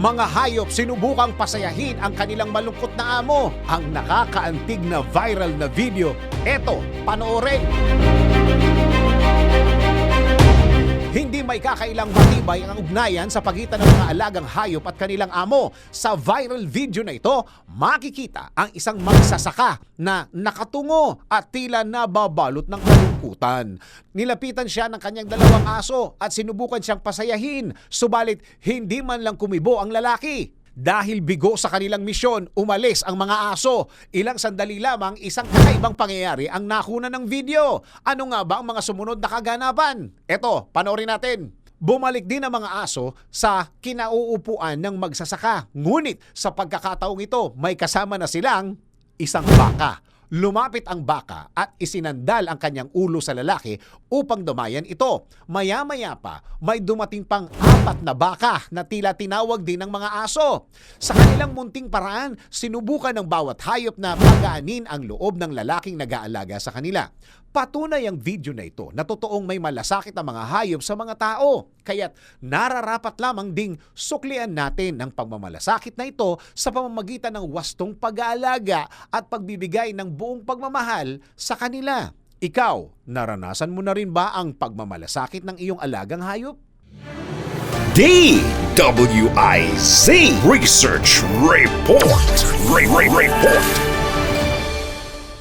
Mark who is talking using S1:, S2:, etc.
S1: Mga hayop sinubukang pasayahin ang kanilang malungkot na amo. Ang nakakaantig na viral na video, eto, panoorin. May kakailang matibay ang ugnayan sa pagitan ng mga alagang hayop at kanilang amo. Sa viral video na ito, makikita ang isang magsasaka na nakatungo at tila nababalot ng kalungkutan. Nilapitan siya ng kanyang dalawang aso at sinubukan siyang pasayahin, subalit hindi man lang kumibo ang lalaki. Dahil bigo sa kanilang misyon, umalis ang mga aso. Ilang sandali lamang, isang kakaibang pangyayari ang nakuna ng video. Ano nga ba ang mga sumunod na kaganapan? Eto, panoorin natin. Bumalik din ang mga aso sa kinauupuan ng magsasaka. Ngunit sa pagkakataong ito, may kasama na silang isang baka. Lumapit ang baka at isinandal ang kanyang ulo sa lalaki upang dumayan ito. Maya-maya pa, may dumating pang apat na baka na tila tinawag din ng mga aso. Sa kanilang munting paraan, sinubukan ng bawat hayop na pagaanin ang loob ng lalaking nag-aalaga sa kanila. Patunay ang video na ito na totoong may malasakit ang mga hayop sa mga tao. Kaya't nararapat lamang ding suklian natin ang pagmamalasakit na ito sa pamamagitan ng wastong pag-aalaga at pagbibigay ng buong pagmamahal sa kanila. Ikaw, naranasan mo na rin ba ang pagmamalasakit ng iyong alagang hayop?
S2: DWIZ Research Report. Re- Re- Report.